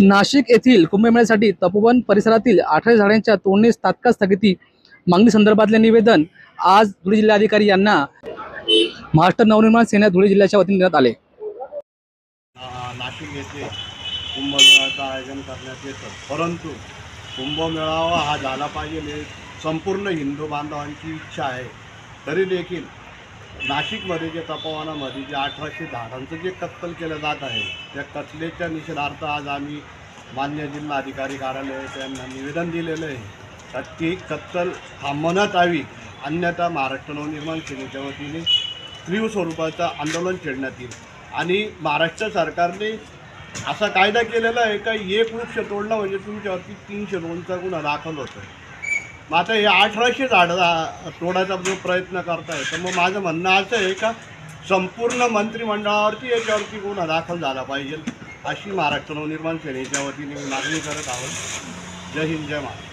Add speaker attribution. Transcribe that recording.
Speaker 1: नाशिक येथील कुंभमेळ्यासाठी तपोवन परिसरातील अठरा झाडांच्या तोडणीस तात्काळ स्थगिती मागणी संदर्भातले निवेदन आज धुळे जिल्हाधिकारी यांना महाराष्ट्र नवनिर्माण सेना धुळे जिल्ह्याच्या वतीने देण्यात आले.
Speaker 2: नाशिक येथे कुंभमेळ्याचं आयोजन करण्यात येतं. परंतु कुंभमेळावा हा झाला पाहिजे हे संपूर्ण हिंदू बांधवांची इच्छा आहे. तरी देखील नाशिकमध्ये जे तपोवनामध्ये जे अठराशे झाडांचं जे कत्तल केलं जात आहे त्या कत्लेच्या निषेधार्थ आज आम्ही मान्य जिल्हाधिकारी कार्यालय त्यांना निवेदन दिलेलं आहे. तर ती कत्तल थांबवण्यात यावी अन्यथा महाराष्ट्र नवनिर्माण सेनेच्या वतीने तीव्र स्वरूपाचं आंदोलन छेडण्यात येईल. आणि महाराष्ट्र सरकारने असा कायदा केलेला आहे का एक वृक्ष तोडला म्हणजे तुमच्यावरती तीनशे दोनचा गुन्हा दाखल होतो मग आता हे अठराशे झाडं तोडायचा जो प्रयत्न करताय तर मग माझं म्हणणं असं आहे का संपूर्ण मंत्रिमंडळावरती याच्यावरती गुन्हा दाखल झाला पाहिजे अशी महाराष्ट्र नवनिर्माण सेनेच्या वतीने मी मागणी करत आहोत. जय हिंद जय महाराष्ट्र.